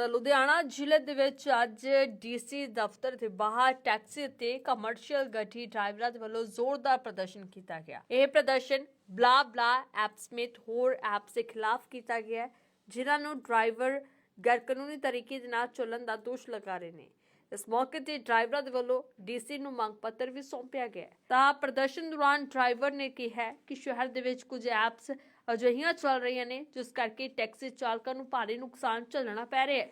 ਤਾਂ ਲੁਧਿਆਣਾ ਜ਼ਿਲ੍ਹੇ ਦੇ ਵਿੱਚ ਅੱਜ ਡੀਸੀ ਦਫ਼ਤਰ ਦੇ ਬਾਹਰ ਟੈਕਸੀ ਤੇ ਕਮਰਸ਼ੀਅਲ ਗੱਡੀ ਡਰਾਈਵਰਾਂ ਦੇ ਵੱਲੋਂ ਜ਼ੋਰਦਾਰ ਪ੍ਰਦਰਸ਼ਨ ਕੀਤਾ ਗਿਆ। ਇਹ ਪ੍ਰਦਰਸ਼ਨ ਬਲਾ ਬਲਾ ਐਪ ਸਮੇਤ ਹੋਰ ਐਪਸ ਦੇ ਖਿਲਾਫ ਕੀਤਾ ਗਿਆ ਜਿਨ੍ਹਾਂ ਨੂੰ ਡਰਾਈਵਰ ਗੈਰਕਾਨੂੰਨੀ ਤਰੀਕੇ ਦੇ ਨਾਲ ਚੱਲਣ ਦਾ ਦੋਸ਼ ਲਗਾ ਰਹੇ ਨੇ। ਇਸ ਮੌਕੇ ਤੇ ਡਰਾਈਵਰਾਂ ਦੇ ਵੱਲੋਂ ਡੀਸੀ ਨੂੰ ਮੰਗ ਪੱਤਰ ਵੀ ਸੌਂਪਿਆ ਗਿਆ ਤਾਂ ਪ੍ਰਦਰਸ਼ਨ ਦੌਰਾਨ ਡਰਾਈਵਰ ਨੇ ਕਿਹਾ ਕਿ ਸ਼ਹਿਰ ਦੇ ਵਿੱਚ ਕੁਝ ਐਪਸ ਅਜਿਹੀਆਂ ਚੱਲ ਰਹੀਆਂ ਨੇ, ਜਿਸ ਕਰਕੇ ਟੈਕਸੀ ਚਾਲਕਾਂ ਨੂੰ ਭਾਰੀ ਨੁਕਸਾਨ ਝੱਲਣਾ ਪੈ ਰਿਹਾ ਹੈ।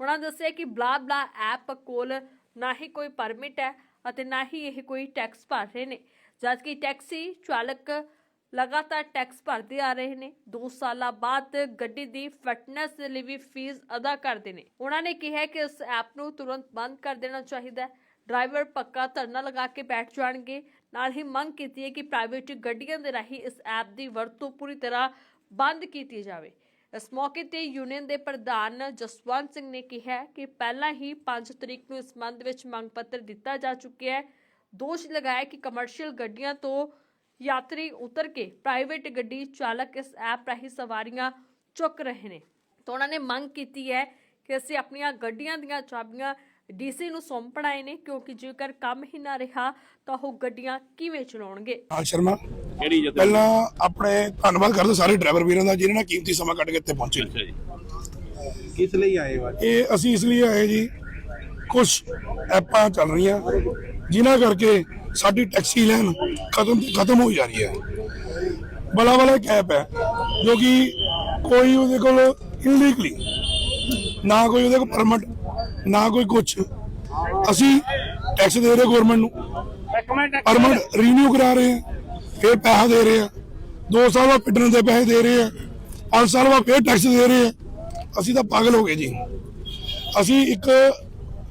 ਉਹਨਾਂ ਦੱਸਿਆ ਕਿ ਬਲਾ ਬਲਾ ਐਪ ਕੋਲ ਨਾ ਹੀ ਕੋਈ ਪਰਮਿਟ ਹੈ ਅਤੇ ਨਾ ਹੀ ਇਹ ਕੋਈ ਟੈਕਸ ਭਰ ਰਹੇ ਨੇ, ਜਦਕਿ ਟੈਕਸੀ ਚਾਲਕ ਲਗਾਤਾਰ ਟੈਕਸ ਭਰਦੇ ਆ ਰਹੇ ਨੇ। 2 ਸਾਲਾਂ ਬਾਅਦ ਗੱਡੀ ਦੀ ਫਿਟਨੈਸ ਦੇ ਲਈ ਵੀ ਫੀਸ ਅਦਾ ਕਰਦੇ ਨੇ। ਉਹਨਾਂ ਨੇ ਕਿਹਾ ਕਿ ਇਸ ਐਪ ਨੂੰ ਤੁਰੰਤ ਬੰਦ ਕਰ ਦੇਣਾ ਚਾਹੀਦਾ ਹੈ। ਡਰਾਈਵਰ ਪੱਕਾ ਧਰਨਾ ਲਗਾ ਕੇ ਬੈਠ ਜਾਣਗੇ ਨਾਲ ਹੀ ਮੰਗ ਕੀਤੀ ਹੈ ਕਿ ਪ੍ਰਾਈਵੇਟ ਗੱਡੀਆਂ ਦੇ ਰਾਹੀਂ ਇਸ ਐਪ ਦੀ ਵਰਤੋਂ ਪੂਰੀ ਤਰ੍ਹਾਂ ਬੰਦ ਕੀਤੀ ਜਾਵੇ। ਇਸ ਮੌਕੇ ਤੇ ਯੂਨੀਅਨ ਦੇ ਪ੍ਰਧਾਨ ਜਸਵੰਤ ਸਿੰਘ ਨੇ ਕਿਹਾ ਕਿ ਪਹਿਲਾਂ ਹੀ 5 ਤਰੀਕ ਨੂੰ ਇਸ ਸੰਬੰਧ ਵਿੱਚ ਮੰਗ ਪੱਤਰ ਦਿੱਤਾ ਜਾ ਚੁੱਕਿਆ ਹੈ। ਦੋਸ਼ ਲਗਾਇਆ ਕਿ ਕਮਰਸ਼ੀਅਲ ਗੱਡੀਆਂ ਤੋਂ ਯਾਤਰੀ ਉਤਰ ਕੇ ਪ੍ਰਾਈਵੇਟ ਗੱਡੀ ਚਾਲਕ ਇਸ ਐਪ ਰਾਹੀਂ ਸਵਾਰੀਆਂ ਚੁੱਕ ਰਹੇ ਨੇ। ਤਾਂ ਉਹਨਾਂ ਨੇ ਮੰਗ ਕੀਤੀ ਹੈ ਕਿ ਅਸੀਂ ਆਪਣੀਆਂ ਗੱਡੀਆਂ ਦੀਆਂ ਚਾਬੀਆਂ ਡੀਸੀ ਨੂੰ ਸੌਂਪਣ ਆਏ ਨੇ ਕਿਉਂਕਿ ਜੇਕਰ ਕੰਮ ਹੀ ਨਾ ਰਿਹਾ ਤਾਂ ਉਹ ਗੱਡੀਆਂ ਕਿਵੇਂ ਚਲਾਉਣਗੇ? ਹਾਂ ਸ਼ਰਮਾ। ਕਿਹੜੀ ਜਗ੍ਹਾ ਪਹਿਲਾਂ ਆਪਣੇ ਧੰਨਵਾਦ ਕਰਦੇ ਸਾਰੇ ਡਰਾਈਵਰ ਵੀਰਾਂ ਦਾ ਜਿਨ੍ਹਾਂ ਨੇ ਕੀਮਤੀ ਸਮਾਂ ਕੱਢ ਕੇ ਇੱਥੇ ਪਹੁੰਚੇ। ਅੱਛਾ ਜੀ। ਕਿਸ ਲਈ ਆਏ ਅੱਜ? ਇਹ ਅਸੀਂ ਇਸ ਲਈ ਆਏ ਜੀ ਕੁਝ ਐਪਾਂ ਚੱਲ ਰਹੀਆਂ ਜਿਨ੍ਹਾਂ ਕਰਕੇ ਸਾਡੀ ਟੈਕਸੀ ਲੈਣ ਖਤਮ ਖਤਮ ਹੋ ਜਾ ਰਹੀ ਹੈ। ਬਲਾ ਵਾਲਾ ਇੱਕ ਐਪ ਹੈ ਜੋ ਕਿ ਕੋਈ ਉਹਦੇ ਕੋਲ ਇਲੀਗਲੀ ਨਾ ਕੋਈ ਉਹਦੇ ਕੋਲ ਪਰਮਿਟ ਨਾ ਕੋਈ ਕੁਛ। ਅਸੀਂ ਟੈਕਸ ਦੇ ਰਹੇ ਗਵਰਨਮੈਂਟ ਨੂੰ। ਪਰਮਿਟ ਰੀਨਿਊ ਕਰਾ ਰਹੇ ਆ ਫਿਰ ਪੈਸਾ ਦੇ ਰਹੇ ਆ 2 ਸਾਲ ਬਾਅਦ ਪਿੱਟਣ ਦੇ ਪੈਸੇ ਦੇ ਰਹੇ ਆ 5 ਸਾਲ ਬਾਅਦ ਫਿਰ ਟੈਕਸ ਦੇ ਰਹੇ ਆ ਅਸੀਂ ਤਾਂ ਪਾਗਲ ਹੋ ਗਏ ਜੀ। ਅਸੀਂ ਇੱਕ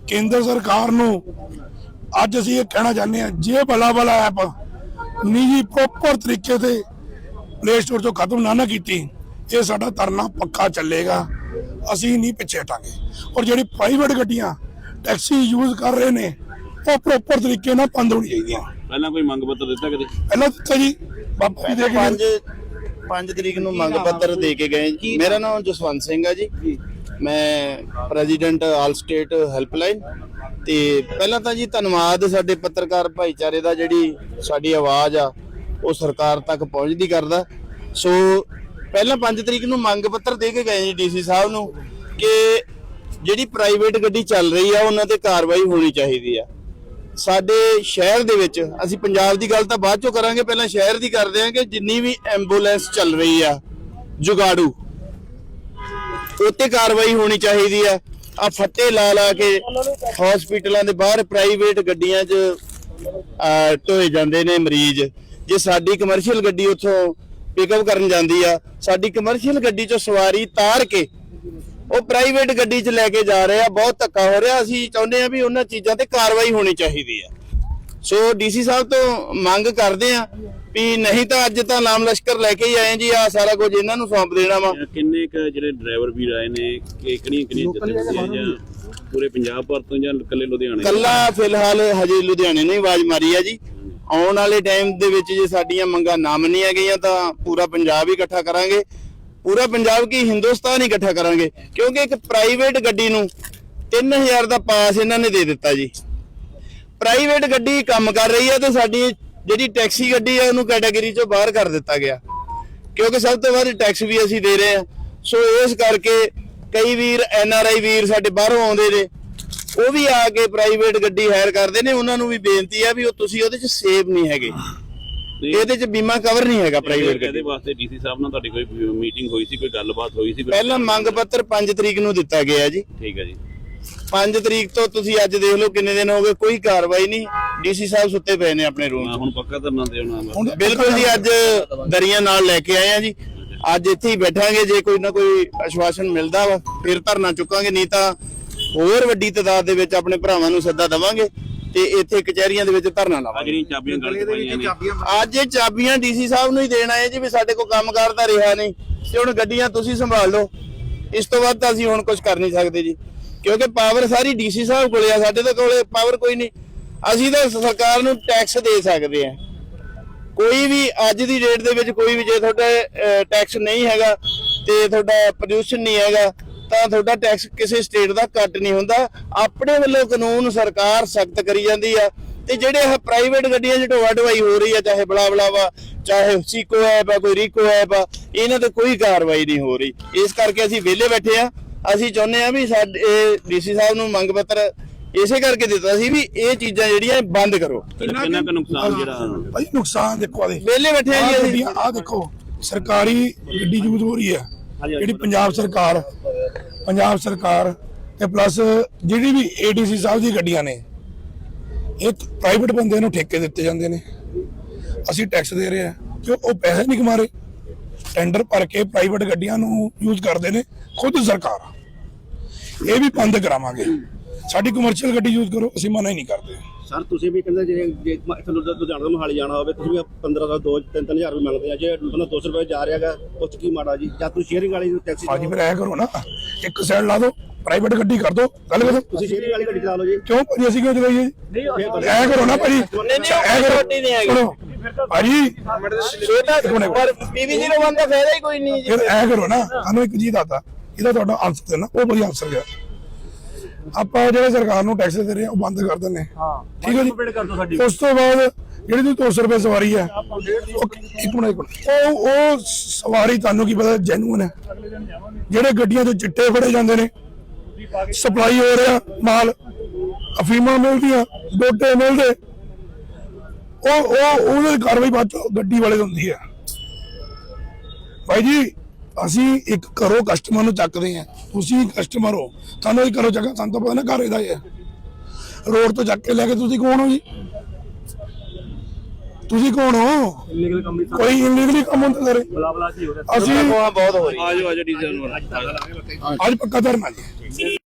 ਕੇਂਦਰ ਸਰਕਾਰ ਨੂੰ ਅੱਜ ਅਸੀਂ ਇਹ ਕਹਿਣਾ ਚਾਹੁੰਦੇ ਆ ਜੇ ਭਲਾ ਭਲਾ ਐਪ ਨਿੱਜੀ ਪ੍ਰੋਪਰ ਤਰੀਕੇ ਤੇ ਪਲੇ ਸਟੋਰ ਤੋਂ ਖਤਮ ਨਾ ਨਾ ਕੀਤੀ, ਇਹ ਸਾਡਾ ਧਰਨਾ ਪੱਕਾ ਚੱਲੇਗਾ। ਅਸੀਂ ਨਹੀਂ ਪਿੱਛੇ ਹਟਾਂਗੇ। ਔਰ ਜਿਹੜੀ ਪ੍ਰਾਈਵੇਟ ਗੱਡੀਆਂ ਟੈਕਸੀ ਯੂਜ਼ ਕਰ ਰਹੇ ਨੇ ਉਹ ਪ੍ਰੋਪਰ ਤਰੀਕੇ ਨਾਲ ਬੰਦ ਹੋਣੀ ਚਾਹੀਦੀਆਂ। ਪਹਿਲਾਂ ਕੋਈ ਮੰਗ ਪੱਤਰ ਦਿੱਤਾ ਕਦੇ? ਪਹਿਲਾਂ ਦਿੱਤਾ ਜੀ। ਬਾਪੂ ਜੀ ਦੇ ਪੰਜ ਕੇ ਪੰਜ ਤਰੀਕ ਨੂੰ ਮੰਗ ਪੱਤਰ ਦੇ ਕੇ ਗਏ। ਜੀ। ਮੇਰਾ ਨਾਮ? ਜਸਵੰਤ ਸਿੰਘ ਹੈ ਜੀ। ਮੈਂ ਪ੍ਰੈਜ਼ੀਡੈਂਟ ਆਲ ਸਟੇਟ ਹੈਲਪਲਾਈਨ ਤੇ ਪਹਿਲਾਂ ਤਾਂ ਜੀ ਧੰਨਵਾਦ ਸਾਡੇ ਪੱਤਰਕਾਰ ਭਾਈਚਾਰੇ ਦਾ ਜਿਹੜੀ ਸਾਡੀ ਆਵਾਜ਼ ਆ ਉਹ ਸਰਕਾਰ ਤੱਕ ਪਹੁੰਚਦੀ ਕਰਦਾ। ਸੋ ਪਹਿਲਾਂ 5 ਤਰੀਕ ਨੂੰ ਮੰਗ ਪੱਤਰ ਦੇ ਕੇ ਗਏ ਜੀ ਡੀਸੀ ਸਾਹਿਬ ਨੂੰ ਕਿ ਜਿਹੜੀ ਪ੍ਰਾਈਵੇਟ ਗੱਡੀ ਚੱਲ ਰਹੀ ਆ, ਉਹਨਾਂ ਤੇ ਕਾਰਵਾਈ ਹੋਣੀ ਚਾਹੀਦੀ ਆ। ਸਾਡੇ ਸ਼ਹਿਰ ਦੇ ਵਿੱਚ, ਅਸੀਂ ਪੰਜਾਬ ਦੀ ਗੱਲ ਤਾਂ ਬਾਅਦ ਚੋਂ ਕਰਾਂਗੇ, ਪਹਿਲਾਂ ਸ਼ਹਿਰ ਦੀ ਕਰਦੇ ਹਾਂ ਕਿ ਜਿੰਨੀ ਵੀ ਐਂਬੂਲੈਂਸ ਚੱਲ ਰਹੀ ਆ, ਜੁਗਾੜੂ, ਉੱਤੇ ਕਾਰਵਾਈ ਹੋਣੀ ਚਾਹੀਦੀ ਆ। ਆ ਫੱਟੇ ਲਾ ਲਾ ਕੇ ਹਸਪੀਟਲਾਂ ਦੇ ਬਾਹਰ ਪ੍ਰਾਈਵੇਟ ਗੱਡੀਆਂ 'ਚ ਢੋਏ ਜਾਂਦੇ ਨੇ ਮਰੀਜ਼। ਜੇ ਸਾਡੀ ਕਮਰਸ਼ੀਅਲ ਗੱਡੀ ਉੱਥੋਂ ਪਿਕਅਪ ਕਰਨ ਜਾਂਦੀ ਆ। ਸਾਡੀ ਕਮਰਸ਼ੀਅਲ ਗੱਡੀ 'ਚੋਂ ਸਵਾਰੀ ਤਾਰ ਕੇ ਉਹ ਪ੍ਰਾਈਵੇਟ ਗੱਡੀ 'ਚ ਲੈ ਕੇ ਜਾ ਰਹੇ ਆ। ਬਹੁਤ ਧੱਕਾ ਹੋ ਰਿਹਾ। ਅਸੀਂ ਚਾਹੁੰਦੇ ਆ ਵੀ ਉਹਨਾਂ ਚੀਜ਼ਾਂ ਤੇ ਕਾਰਵਾਈ ਹੋਣੀ ਚਾਹੀਦੀ ਆ। ਸੋ ਡੀਸੀ ਸਾਹਿਬ ਤੋਂ ਮੰਗ ਕਰਦੇ ਆ ਵੀ ਨਹੀਂ ਤਾਂ ਅੱਜ ਤਾਂ ਨਾਮ ਲਸ਼ਕਰ ਲੈ ਕੇ ਹੀ ਆਏ ਜੀ। ਆ ਸਾਰਾ ਕੁਝ ਇਹਨਾਂ ਨੂੰ ਸੌਂਪ ਦੇਣਾ ਵਾ। ਕਿੰਨੇ ਕ ਜਿਹੜੇ ਡਰਾਈਵਰ ਵੀਰ ਆਏ ਨੇ ਕਿ ਕਿਹੜੀਆਂ ਕਿਹੜੀਆਂ ਜਥੇਬੰਦੀਆਂ ਜਾਂ ਪੂਰੇ ਪੰਜਾਬ ਭਰ ਤੋਂ ਜਾਂ ਇਕੱਲੇ ਲੁਧਿਆਣੇ? ਕੱਲਾ ਫਿਲਹਾਲ ਹਜੇ ਲੁਧਿਆਣੇ ਨੇ ਆਵਾਜ਼ ਮਾਰੀ ਆ ਜੀ। ਆਉਣ ਵਾਲੇ ਟਾਈਮ ਦੇ ਵਿੱਚ ਜੇ ਸਾਡੀਆਂ ਮੰਗਾਂ ਨਾ ਮੰਨੀਆਂ ਗਈਆਂ ਤਾਂ ਪੂਰਾ ਪੰਜਾਬ ਹੀ ਇਕੱਠਾ ਕਰਾਂਗੇ। ਪੂਰਾ ਪੰਜਾਬ ਕੀ ਹਿੰਦੁਸਤਾਨ ਹੀ ਇਕੱਠਾ ਕਰਾਂਗੇ। ਕਿਉਂਕਿ ਇੱਕ ਪ੍ਰਾਈਵੇਟ ਗੱਡੀ ਨੂੰ 3000 ਦਾ ਪਾਸ ਇਹਨਾਂ ਨੇ ਦੇ ਦਿੱਤਾ ਜੀ। ਪ੍ਰਾਈਵੇਟ ਗੱਡੀ ਕੰਮ ਕਰ ਰਹੀ ਹੈ ਤੇ ਸਾਡੀ ਜਿਹੜੀ ਟੈਕਸੀ ਗੱਡੀ ਹੈ ਉਹਨੂੰ ਕੈਟਾਗਰੀ ਚੋਂ ਬਾਹਰ ਕਰ ਦਿੱਤਾ ਗਿਆ। ਕਿਉਂਕਿ ਸਭ ਤੋਂ ਵੱਧ ਟੈਕਸ ਵੀ ਅਸੀਂ ਦੇ ਰਹੇ ਹਾਂ ਸੋ ਇਸ ਕਰਕੇ ਕਈ ਵੀਰ ਐਨ ਆਰ ਆਈ ਵੀਰ ਸਾਡੇ ਬਾਹਰੋਂ ਆਉਂਦੇ ਨੇ। ਉਹ ਵੀ ਆ ਕੇ ਪ੍ਰਾਈਵੇਟ ਗੱਡੀ ਹਾਇਰ ਕਰਦੇ ਨੇ ਉਹਨਾਂ ਨੂੰ ਵੀ ਬੇਨਤੀ ਆ ਵੀ ਉਹ ਤੁਸੀਂ ਉਹਦੇ 'ਚ ਸੇਵ ਨਹੀਂ ਹੈਗੇ। ਇਹਦੇ 'ਚ ਬੀਮਾ ਕਵਰ ਨਹੀਂ ਹੈਗਾ ਪ੍ਰਾਈਵੇਟ ਇਹਦੇ ਗੱਡੀ ਵਾਸਤੇ ਡੀਸੀ ਸਾਹਿਬ ਨਾਲ ਤੁਹਾਡੀ ਕੋਈ ਮੀਟਿੰਗ ਹੋਈ ਸੀ ਕੋਈ ਗੱਲਬਾਤ ਹੋਈ ਸੀ? ਪਹਿਲਾਂ ਮੰਗ ਪੱਤਰ 5 ਤਰੀਕ ਨੂੰ ਦਿੱਤਾ ਗਿਆ ਜੀ। ਠੀਕ ਹੈ ਜੀ। 5 ਤਰੀਕ ਤੋਂ ਤੁਸੀਂ ਅੱਜ ਦੇਖ ਲਓ ਕਿੰਨੇ ਦਿਨ ਹੋ ਗਏ ਕੋਈ ਕਾਰਵਾਈ ਨਹੀਂ। ਡੀਸੀ ਸਾਹਿਬ ਸੁੱਤੇ ਪਏ ਨੇ ਆਪਣੇ ਰੂਮ 'ਚ। ਹੁਣ ਪੱਕਾ ਧਰਨਾ ਦੇ ਉਹਨਾਂ ਦਾ ਹੁਣ ਬਿਲਕੁਲ ਜੀ ਅੱਜ ਦਰੀਆਂ ਨਾਲ ਲੈ ਕੇ ਆਏ ਆ ਜੀ। ਅੱਜ ਇੱਥੇ ਹੀ ਬੈਠਾਂਗੇ ਜੇ ਕੋਈ ਨਾ ਕੋਈ ਆਸ਼ਵਾਸਨ ਮਿਲਦਾ ਵਾ ਫਿਰ ਧਰਨਾ ਚੁੱਕਾਂਗੇ ਨਹੀਂ ਤਾਂ ਹੋਰ ਵੱਡੀ ਤਾਦਾਦ ਦੇ ਵਿੱਚ ਆਪਣੇ ਭਰਾਵਾਂ ਨੂੰ ਸੱਦਾ ਦਵਾਂਗੇ ਤੇ ਇੱਥੇ ਕਚਹਿਰੀਆਂ ਦੇ ਵਿੱਚ ਧਰਨਾ ਲਾਵਾਂਗੇ। ਜਿਹੜੀਆਂ ਚਾਬੀਆਂ ਗਲੇ ਗਲਤ ਦੇ ਪਾਈਆਂ ਵਿੱਚ ਨੇ। ਚਾਬੀਆਂ ਅੱਜ ਇਹ ਚਾਬੀਆਂ ਡੀਸੀ ਸਾਹਿਬ ਨੂੰ ਹੀ ਦੇਣ ਆਏ ਜੀ ਵੀ ਸਾਡੇ ਕੋਲ ਕੰਮ ਕਰਦਾ ਰਿਹਾ ਨਹੀਂ ਤੇ ਹੁਣ ਗੱਡੀਆਂ ਤੁਸੀਂ ਸੰਭਾਲ ਲਓ। ਇਸ ਤੋਂ ਵੱਧ ਤਾਂ ਅਸੀਂ ਹੁਣ ਕੁਝ ਕਰ ਨਹੀਂ ਸਕਦੇ ਜੀ। ਕਿਉਂਕਿ ਪਾਵਰ ਸਾਰੀ ਡੀਸੀ ਸਾਹਿਬ ਕੋਲੇ ਆ ਸਾਡੇ ਤਾਂ ਕੋਲੇ ਪਾਵਰ ਕੋਈ ਨਹੀਂ। ਅਸੀਂ ਤਾਂ ਸਰਕਾਰ ਨੂੰ ਟੈਕਸ ਦੇ ਸਕਦੇ ਆ ਕੋਈ ਵੀ ਅੱਜ ਦੀ ਡੇਟ ਦੇ ਵਿੱਚ ਕੋਈ ਵੀ ਜੇ ਤੁਹਾਡਾ ਟੈਕਸ ਨਹੀਂ ਹੈਗਾ ਤੇ ਤੁਹਾਡਾ ਪ੍ਰੋਡਿਊਸ਼ਨ ਨਹੀਂ ਹੈਗਾ ਤਾਂ ਤੁਹਾਡਾ ਟੈਕਸ ਕਿਸੇ ਸਟੇਟ ਦਾ ਕੱਟ ਨਹੀਂ ਹੁੰਦਾ। ਆਪਣੇ ਵੱਲੋਂ ਕਾਨੂੰਨ ਸਰਕਾਰ ਸਖਤ ਕਰੀ ਜਾਂਦੀ ਆ। ਤੇ ਜਿਹੜੇ ਇਹ ਪ੍ਰਾਈਵੇਟ ਗੱਡੀਆਂ ਢੋਆ ਢਵਾਈ ਹੋ ਰਹੀ ਆ ਚਾਹੇ ਬਲਾ ਬਲਾ ਵਾ ਚਾਹੇ ਸੀਕੋ ਐਪ ਆ ਕੋਈ ਰੀਕੋ ਐਪ ਆ ਇਹਨਾਂ ਤੇ ਕੋਈ ਕਾਰਵਾਈ ਨਹੀਂ ਹੋ ਰਹੀ। ਇਸ ਕਰਕੇ ਅਸੀਂ ਵਿਹਲੇ ਬੈਠੇ ਆ। ਅਸੀਂ ਚਾਹੁੰਦੇ ਆ ਵੀ ਸਾਡੇ ਡੀਸੀ ਸਾਹਿਬ ਨੂੰ ਮੰਗ ਪੱਤਰ ਇਸੇ ਕਰਕੇ ਦਿੱਤਾ ਸੀ ਵੀ ਇਹ ਚੀਜ਼ਾਂ ਜਿਹੜੀਆਂ ਬੰਦ ਕਰੋ। ਕਿੰਨਾ ਕੁ ਨੁਕਸਾਨ ਜਿਹੜਾ ਭਾਈ ਨੁਕਸਾਨ ਦੇਖੋ ਆਦੇ ਵਿਹਲੇ ਬੈਠੇ ਆ ਜੀ ਅਸੀਂ। ਆਹ ਦੇਖੋ ਸਰਕਾਰੀ ਗੱਡੀ ਯੂਜ਼ ਹੋ ਰਹੀ ਹੈ। ਜਿਹੜੀ ਪੰਜਾਬ ਸਰਕਾਰ ਪੰਜਾਬ ਸਰਕਾਰ ਤੇ ਪਲੱਸ ਜਿਹੜੀ ਵੀ ਏਡੀਸੀ ਸਾਹਿਬ ਦੀ ਗੱਡੀਆਂ ਨੇ ਇਹ ਪ੍ਰਾਈਵੇਟ ਬੰਦੇ ਨੂੰ ਠੇਕੇ ਦਿੱਤੇ ਜਾਂਦੇ ਨੇ। ਅਸੀਂ ਟੈਕਸ ਦੇ ਰਹੇ ਆ ਕਿ ਉਹ ਪੈਸੇ ਨਹੀਂ ਕਮਾ ਰਹੇ। ਟੈਂਡਰ ਭਰ ਕੇ ਪ੍ਰਾਈਵੇਟ ਗੱਡੀਆਂ ਨੂੰ ਯੂਜ਼ ਕਰਦੇ ਨੇ ਖੁਦ ਸਰਕਾਰ। ਇਹ ਵੀ ਬੰਦ ਕਰਾਵਾਂਗੇ। ਸਾਡੀ ਕਮਰਸ਼ੀਅਲ ਗੱਡੀ ਯੂਜ਼ ਕਰੋ ਅਸੀਂ ਮਨਾ ਹੀ ਨਹੀਂ ਕਰਦੇ। ਸਰ ਤੁਸੀਂ ਵੀ ਕਹਿੰਦੇ ਜੇ ਜੇ ਇੱਥੋਂ ਲੁਧਿਆਣਾ ਲੁਧਿਆਣਾ ਤੋਂ ਮੋਹਾਲੀ ਜਾਣਾ ਹੋਵੇ ਤੁਸੀਂ ਵੀ 1500 2 3000 ਰੁਪਏ ਮੰਗਦੇ ਆ। ਜੇ ਬੰਦਾ 200 ਰੁਪਏ ਜਾ ਰਿਹਾਗਾ ਉਸ 'ਚ ਕੀ ਮਾੜਾ ਜੀ। ਜਾਂ ਤੁਸੀਂ ਸ਼ੇਅਰਿੰਗ ਵਾਲੀ ਟੈਕਸੀ ਭਾਜੀ ਫਿਰ ਐ ਕਰੋ ਨਾ ਇੱਕ ਸਾਈਡ ਲਾ ਦਿਓ ਪ੍ਰਾਈਵੇਟ ਗੱਡੀ ਕਰ ਦਿਓ ਗੱਲ ਕਰੋ। ਤੁਸੀਂ ਸ਼ੇਅਰਿੰਗ ਵਾਲੀ ਗੱਡੀ ਚਲਾ ਲਓ ਜੀ। ਕਿਉਂ ਭਾਜੀ ਅਸੀਂ ਕਿਉਂ ਚਲਾਈਏ? ਜੀ? ਐ ਕਰੋ ਨਾ ਭਾਜੀ। ਐ ਕਰੋ। ਛੋਟੀ ਨਹੀਂ ਹੈਗੀ। ਸੁਣੋ ਭਾਜੀ। ਛੋਟਾ ਪਰ PV01 ਦਾ ਫਾਇਦਾ ਹੀ ਕੋਈ ਨਹੀਂ ਜੀ। ਫਿਰ ਐ ਕਰੋ ਨਾ ਸਾਨੂੰ ਇੱਕ ਚੀਜ਼ ਆਦਾ ਇਹਦਾ ਤੁਹਾਡਾ ਆਨਸਰ ਦੇਣਾ ਉਹ ਵਧੀਆ ਆਨਸਰ ਗਿਆ ਆਪਾਂ ਜਿਹੜੇ ਸਰਕਾਰ ਨੂੰ ਟੈਕਸ ਦੇ ਰਹੇ ਆ ਉਹ ਬੰਦ ਕਰ ਦਿੰਨੇ ਹਾਂ। ਠੀਕ ਹੈ ਜੀ? ਉਸ ਤੋਂ ਬਾਅਦ ਜਿਹੜੀ ਤੁਸੀਂ 200 ਰੁਪਏ ਸਵਾਰੀ ਹੈ ਉਹ ਇੱਕ ਮਿੰਟ ਇੱਕ ਮਿੰਟ। ਉਹ ਉਹ ਸਵਾਰੀ ਤੁਹਾਨੂੰ ਕੀ ਪਤਾ ਜੈਨੂਨ ਹੈ। ਜਿਹੜੇ ਗੱਡੀਆਂ 'ਚ ਚਿੱਟੇ ਫੜੇ ਜਾਂਦੇ ਨੇ ਸਪਲਾਈ ਹੋ ਰਿਹਾ ਮਾਲ ਅਫੀਮਾਂ ਮਿਲਦੀਆਂ ਡੋਡੇ ਮਿਲਦੇ। ਉਹ ਉਹ ਉਹਦੇ ਕਾਰਵਾਈ ਬਾਅਦ ਚੋਂ ਗੱਡੀ ਵਾਲੇ ਦੀ ਹੁੰਦੀ ਹੈ। ਭਾਈ ਜੀ ਅਸੀਂ ਇੱਕ ਘਰੋਂ ਕਸਟਮਰ ਨੂੰ ਚੱਕਦੇ ਆ ਤੁਸੀਂ ਕਸਟਮਰ ਹੋ। ਤੁਹਾਨੂੰ ਹੀ ਘਰੋਂ ਚੱਕਾ ਸਾਨੂੰ ਤਾਂ ਪਤਾ ਨਾ ਘਰ ਇਹਦਾ ਹੀ ਹੈ। ਰੋਡ ਤੋਂ ਚੱਕ ਕੇ ਲੈ ਕੇ ਤੁਸੀਂ ਕੌਣ ਹੋ ਜੀ? ਤੁਸੀਂ ਕੌਣ ਹੋ? ਕੋਈ ਇਲੀਗਲੀ ਕੰਮ ਹੁੰਦਾ ਕਰੇ ਅਸੀਂ ਬਹੁਤ ਹੋ ਰਹੀ ਆਜੋ ਆਜੋ ਡੀਜ਼ਲ ਨੂੰ। ਅੱਜ ਪੱਕਾ ਧਰਨਾ ਜੀ।